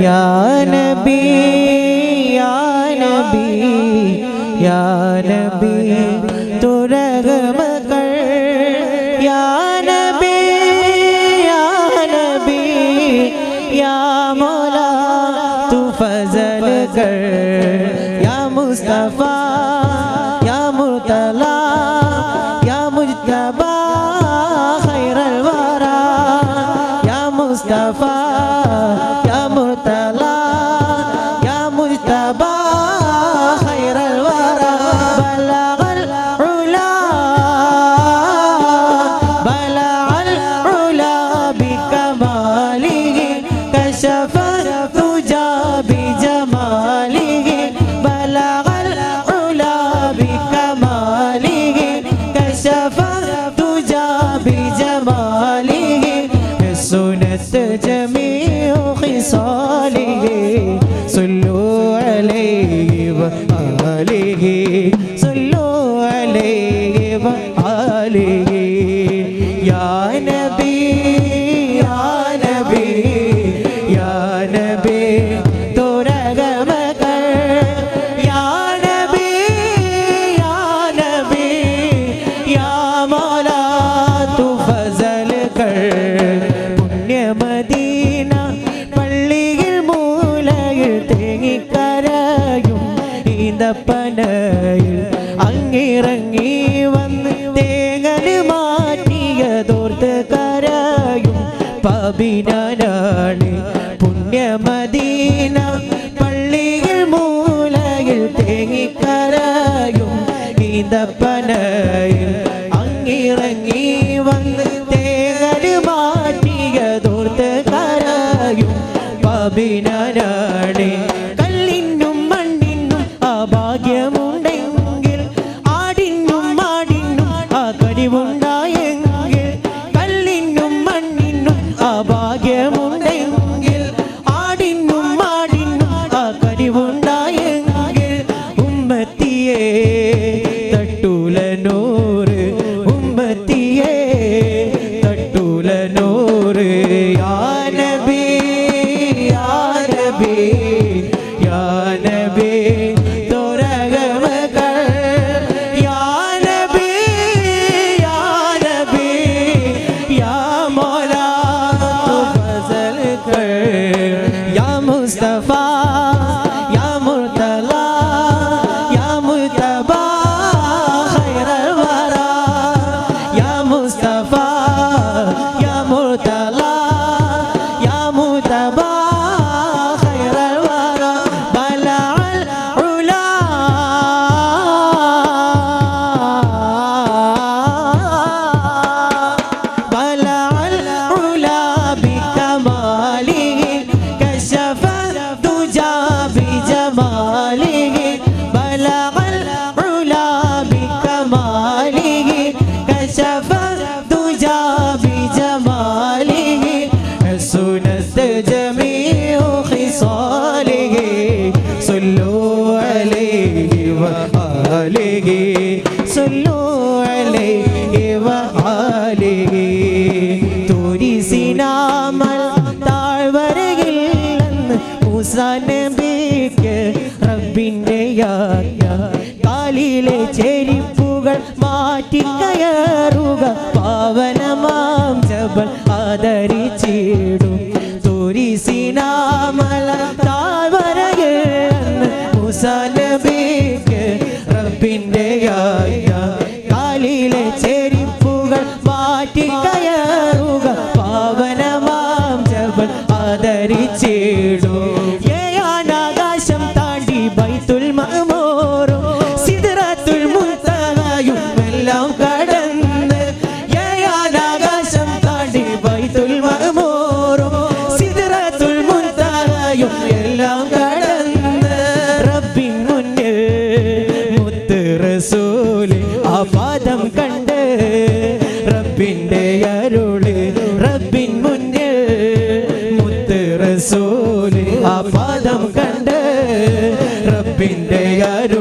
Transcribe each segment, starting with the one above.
یا نبی یا نبی یا نبی، تو رغم کر۔ یا نبی یا نبی، یا مولا، تو فضل کر۔ یا مصطفیٰ، یا مرتلا یا مجتبہ അഭിനാളി പുണ്യമദീന പള്ളിയിൽ മൂലയിൽ തേങ്ങിക്കരയും ഈന്തപ്പനയിൽ അങ്ങിറങ്ങി വന്ന് തേകര് മാറ്റിയതോർത്ത് കരയും അഭിനാളി നിർത്തിയേ ആലിഹി പാദം കണ്ട് റബ്ബിന്റെ അരു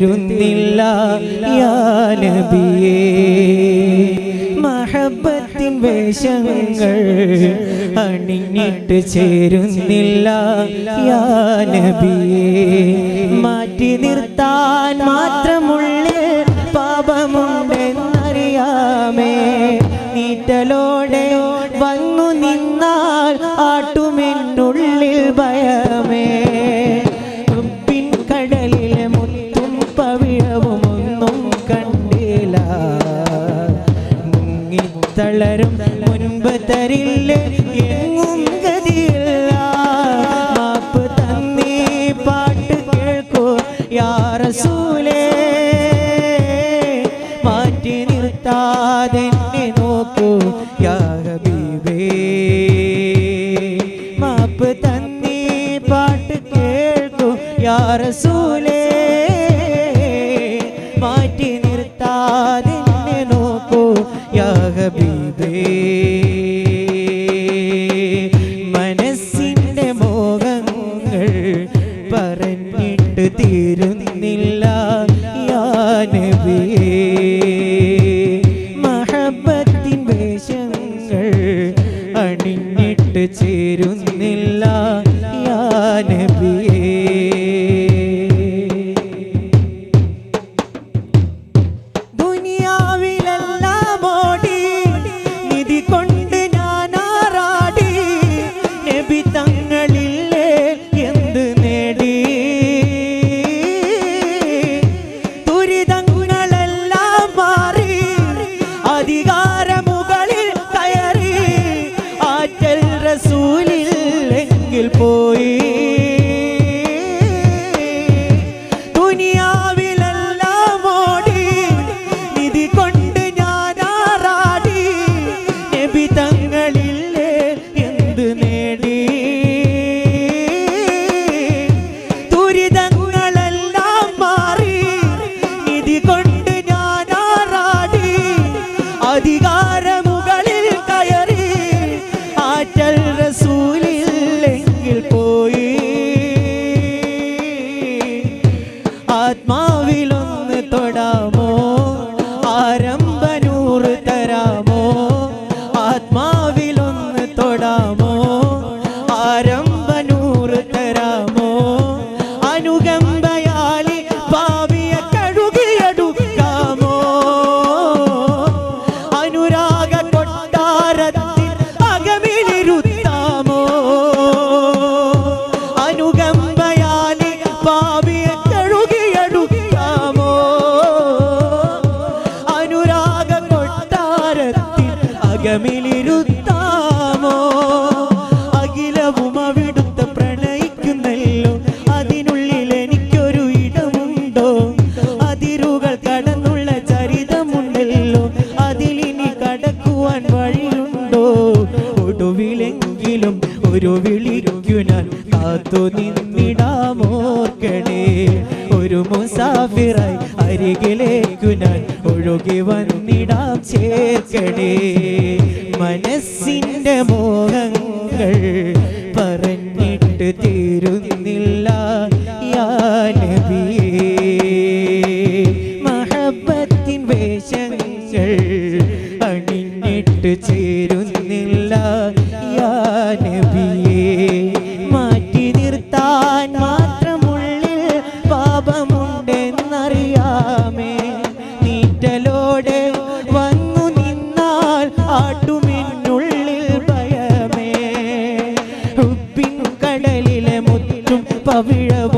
വരുന്നില്ല യാനബിയേ മഹബത്തിൻ വേഷങ്ങൾ അണിഞ്ഞിട്ട് ചേരുന്നില്ല യാനബിയേ മാറ്റി നിർത്താൻ മാത്രമുള്ള റബ്ബ് എങ്ങും ഗതിയില്ല. മാപ്പ് തന്നീ പാട്ട് കേൾക്കൂ യാറസൂലേ മാറ്റി നിർത്താതെ നോക്കൂ യാ മാപ്പ് തന്നീ പാട്ട് കേൾക്കൂ യാ ഇന്നില്ല യാ നബി മുമ്പിലും ഒരു വിളിക്കു ഞാൻ കാത്തു നിന്നിടാമോർക്കണേ. ഒരു മുസാഫിറായി അരികിലേക്കു ഞാൻ ഒഴുകി വന്നിടാം ചേർക്കണേ. മനസ്സിന്റെ മോഹങ്ങൾ പറഞ്ഞിട്ട് തീരുന്നില്ല മഹബത്തിൻ വേഷങ്ങൾ അണിഞ്ഞിട്ട് ചേരുന്നില്ല നബിയെ മാറ്റി നിർത്താൻ മാത്രമുള്ളിൽ പാപമുണ്ടെന്നറിയാമേ. നീറ്റലോടെ വന്നു നിന്നാൽ ആട്ടുമിന്നുള്ളിൽ ഭയമേ. ഉപ്പിൻ കടലിലെ മുത്തും പവിഴവും